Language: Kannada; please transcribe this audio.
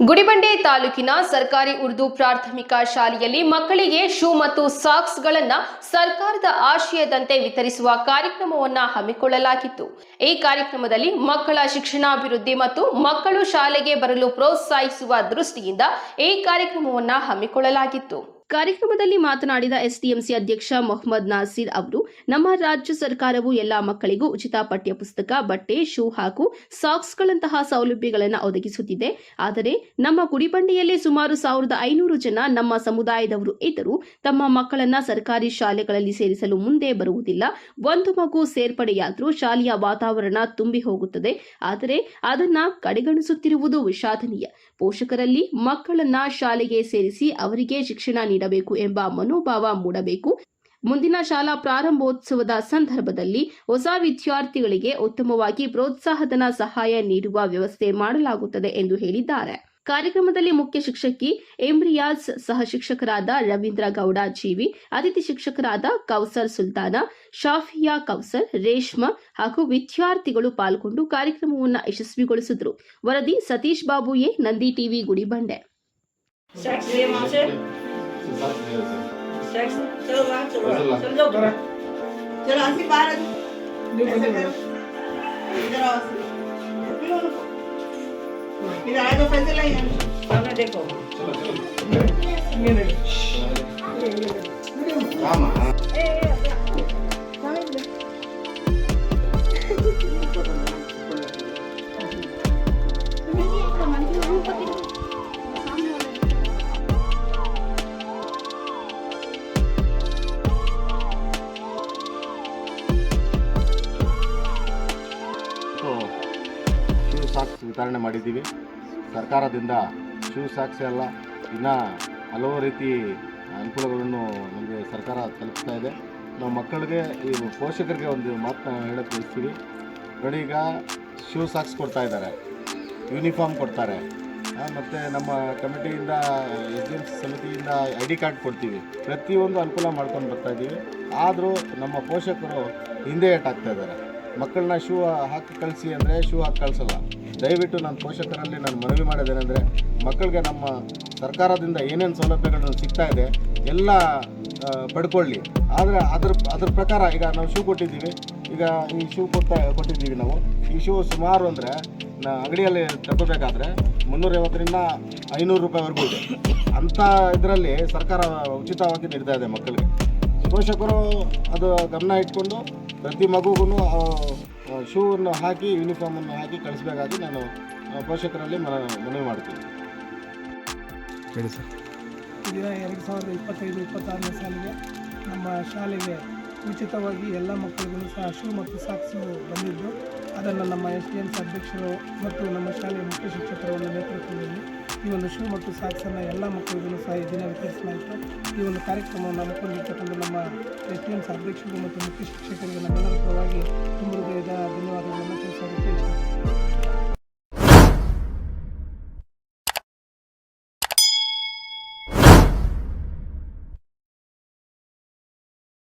ಗುಡಿಬಂಡೆ ತಾಲೂಕಿನ ಸರ್ಕಾರಿ ಉರ್ದು ಪ್ರಾಥಮಿಕ ಶಾಲೆಯಲ್ಲಿ ಮಕ್ಕಳಿಗೆ ಶೂ ಮತ್ತು ಸಾಕ್ಸ್ಗಳನ್ನ ಸರ್ಕಾರದ ಆಶಯದಂತೆ ವಿತರಿಸುವ ಕಾರ್ಯಕ್ರಮವನ್ನ ಹಮ್ಮಿಕೊಳ್ಳಲಾಗಿತ್ತು. ಈ ಕಾರ್ಯಕ್ರಮದಲ್ಲಿ ಮಕ್ಕಳ ಶಿಕ್ಷಣಾಭಿವೃದ್ಧಿ ಮತ್ತು ಮಕ್ಕಳು ಶಾಲೆಗೆ ಬರಲು ಪ್ರೋತ್ಸಾಹಿಸುವ ದೃಷ್ಟಿಯಿಂದ ಈ ಕಾರ್ಯಕ್ರಮವನ್ನ ಹಮ್ಮಿಕೊಳ್ಳಲಾಗಿತ್ತು. ಕಾರ್ಯಕ್ರಮದಲ್ಲಿ ಮಾತನಾಡಿದ ಎಸ್ಡಿಎಂಸಿ ಅಧ್ಯಕ್ಷ ಮೊಹಮ್ಮದ್ ನಾಸೀರ್ ಅವರು ನಮ್ಮ ರಾಜ್ಯ ಸರ್ಕಾರವು ಎಲ್ಲಾ ಮಕ್ಕಳಿಗೂ ಉಚಿತ ಪಠ್ಯ ಪುಸ್ತಕ, ಬಟ್ಟೆ, ಶೂ ಹಾಗೂ ಸಾಕ್ಸ್ಗಳಂತಹ ಸೌಲಭ್ಯಗಳನ್ನು ಒದಗಿಸುತ್ತಿದೆ. ಆದರೆ ನಮ್ಮ ಗುಡಿಬಂಡೆಯಲ್ಲಿ ಸುಮಾರು ಸಾವಿರದ ಐನೂರು ಜನ ನಮ್ಮ ಸಮುದಾಯದವರು ಇದ್ದರೂ ತಮ್ಮ ಮಕ್ಕಳನ್ನ ಸರ್ಕಾರಿ ಶಾಲೆಗಳಲ್ಲಿ ಸೇರಿಸಲು ಮುಂದೆ ಬರುವುದಿಲ್ಲ. ಒಂದು ಮಗು ಸೇರ್ಪಡೆಯಾದರೂ ಶಾಲೆಯ ವಾತಾವರಣ ತುಂಬಿ ಹೋಗುತ್ತದೆ. ಆದರೆ ಅದನ್ನ ಕಡೆಗಣಿಸುತ್ತಿರುವುದು ವಿಷಾದನೀಯ. ಪೋಷಕರಲ್ಲಿ ಮಕ್ಕಳನ್ನ ಶಾಲೆಗೆ ಸೇರಿಸಿ ಅವರಿಗೆ ಶಿಕ್ಷಣ ನೀಡಬೇಕು ಎಂಬ ಮನೋಭಾವ ಮೂಡಬೇಕು. ಮುಂದಿನ ಶಾಲಾ ಪ್ರಾರಂಭೋತ್ಸವದ ಸಂದರ್ಭದಲ್ಲಿ ಹೊಸ ವಿದ್ಯಾರ್ಥಿಗಳಿಗೆ ಉತ್ತಮವಾಗಿ ಪ್ರೋತ್ಸಾಹಧನ ಸಹಾಯ ನೀಡುವ ವ್ಯವಸ್ಥೆ ಮಾಡಲಾಗುತ್ತದೆ ಎಂದು ಹೇಳಿದ್ದಾರೆ. ಕಾರ್ಯಕ್ರಮದಲ್ಲಿ ಮುಖ್ಯ ಶಿಕ್ಷಕಿ ಎಂರಿಯಾಸ್ ಸಹ ಶಿಕ್ಷಕರಾದ ರವೀಂದ್ರ ಗೌಡ ಜೀವಿ ಅತಿಥಿ ಶಿಕ್ಷಕರಾದ ಕೌಸರ್ ಸುಲ್ತಾನ ಶಾಫಿಯಾ ಕೌಸರ್ ರೇಷ್ಮಾ ಹಾಗೂ ವಿದ್ಯಾರ್ಥಿಗಳು ಪಾಲ್ಗೊಂಡು ಕಾರ್ಯಕ್ರಮವನ್ನು ಯಶಸ್ವಿಗೊಳಿಸಿದರು. ವರದಿ ಸತೀಶ್ ಬಾಬು ಎ ನಂದಿ ಟಿವಿ ಗುಡಿಬಂಡೆ. सेक्स चलो वहाँ चलो। चल। जाओ चलो आसी बाहर आ जाओ। इधर आओ इधर आ जाओ फैसला ही। हमने देखो। चलो चलो। ये देखो। ಶೂ ಸಾಕ್ಸ್ ವಿತರಣೆ ಮಾಡಿದ್ದೀವಿ. ಸರ್ಕಾರದಿಂದ ಶೂ ಸಾಕ್ಸ್ ಎಲ್ಲ ಇನ್ನೂ ಹಲವು ರೀತಿ ಅನುಕೂಲಗಳನ್ನು ನಮಗೆ ಸರ್ಕಾರ ತಲುಪಿಸ್ತಾ ಇದೆ. ನಾವು ಮಕ್ಕಳಿಗೆ, ಈ ಪೋಷಕರಿಗೆ ಒಂದು ಮಾತನ್ನ ಹೇಳಕ್ಕೆ ಬಯಸ್ತೀವಿ. ನೋಡಿ ಶೂ ಸಾಕ್ಸ್ ಕೊಡ್ತಾ ಇದ್ದಾರೆ, ಯೂನಿಫಾರ್ಮ್ ಕೊಡ್ತಾರೆ. ಮತ್ತು ನಮ್ಮ ಕಮಿಟಿಯಿಂದ ಎಸ್ ಡಿ ಸಮಿತಿಯಿಂದ ಐ ಡಿ ಕಾರ್ಡ್ ಕೊಡ್ತೀವಿ. ಪ್ರತಿಯೊಂದು ಅನುಕೂಲ ಮಾಡ್ಕೊಂಡು ಬರ್ತಾ ಇದ್ದೀವಿ. ಆದರೂ ನಮ್ಮ ಪೋಷಕರು ಹಿಂದೆ ಏಟಾಗ್ತಾ ಇದ್ದಾರೆ. ಮಕ್ಕಳನ್ನ ಶೂ ಹಾಕಿ ಕಳಿಸಿ ಅಂದರೆ ಶೂ ಹಾಕಿ ಕಳಿಸಲ್ಲ. ದಯವಿಟ್ಟು ನಾನು ಪೋಷಕರಲ್ಲಿ ನಾನು ಮನವಿ ಮಾಡೋದೇನೆಂದರೆ, ಮಕ್ಕಳಿಗೆ ನಮ್ಮ ಸರ್ಕಾರದಿಂದ ಏನೇನು ಸೌಲಭ್ಯಗಳು ಸಿಗ್ತಾ ಇದೆ, ಎಲ್ಲ ಪಡ್ಕೊಳ್ಳಿ. ಆದರೆ ಅದ್ರ ಅದ್ರ ಪ್ರಕಾರ ಈಗ ನಾವು ಶೂ ಕೊಟ್ಟಿದ್ದೀವಿ. ಈಗ ಈ ಶೂ ಕೊಡ್ತಾ, ಕೊಟ್ಟಿದ್ದೀವಿ ನಾವು. ಈ ಶೂ ಸುಮಾರು ಅಂದರೆ ನಾ ಅಂಗಡಿಯಲ್ಲಿ ತಗೋಬೇಕಾದ್ರೆ ಮುನ್ನೂರೈವತ್ತರಿಂದ ಐನೂರು ರೂಪಾಯಿವರೆಗೂ ಇದೆ. ಅಂಥ ಇದರಲ್ಲಿ ಸರ್ಕಾರ ಉಚಿತವಾಗಿ ನೀಡ್ತಾ ಇದೆ ಮಕ್ಕಳಿಗೆ. ಪೋಷಕರು ಅದು ಗಮನ ಇಟ್ಕೊಂಡು ಪ್ರತಿ ಮಗುಗೂ ಶೂವನ್ನು ಹಾಕಿ ಯೂನಿಫಾರ್ಮನ್ನು ಹಾಕಿ ಕಳಿಸ್ಬೇಕಾಗಿ ನಾನು ಪೋಷಕರಲ್ಲಿ ಮನ ಮನವಿ ಮಾಡ್ತೀನಿ. ಹೇಳಿ ಸರ್. ದಿನ ಎರಡು ಸಾವಿರದ ಇಪ್ಪತ್ತೈದು ಇಪ್ಪತ್ತಾರನೇ ಸಾಲಿಗೆ ನಮ್ಮ ಶಾಲೆಗೆ ಉಚಿತವಾಗಿ ಎಲ್ಲ ಮಕ್ಕಳಿಗೂ ಸಹ ಶೂ ಮತ್ತು ಸಾಕ್ಸು ಬಂದಿದ್ದು ಅದನ್ನು ನಮ್ಮ ಎಸ್ ಡಿ ಎಮ್ಸ್ ಅಧ್ಯಕ್ಷರು ಮತ್ತು ನಮ್ಮ ಶಾಲೆಯ ಮುಖ್ಯ ಶಿಕ್ಷಕರ ಒಂದು ನೇತೃತ್ವದಲ್ಲಿ ಈ ಒಂದು ಶೂ ಮತ್ತು ಸಾಕ್ಸನ್ನು ಎಲ್ಲ ಮಕ್ಕಳಿಗೂ ಸಹ ಈ ದಿನ ವಿತರಿಸಲಾಯಿತು ಈ ಒಂದು ಕಾರ್ಯಕ್ರಮವನ್ನು ಹಮ್ಮಿಕೊಂಡಿರ್ತಕ್ಕಂಥ ನಮ್ಮ ಎಸ್ ಎಂ ಅಧ್ಯಕ್ಷರು ಮತ್ತು ಮುಖ್ಯ ಶಿಕ್ಷಕರಿಗೆ ನಮ್ಮೆಲ್ಲರ ಪರವಾಗಿ ತುಂಬ ಹೃದಯದ ಧನ್ಯವಾದಗಳನ್ನು ತಿಳಿಸೋದಕ್ಕೆ ಇಷ್ಟ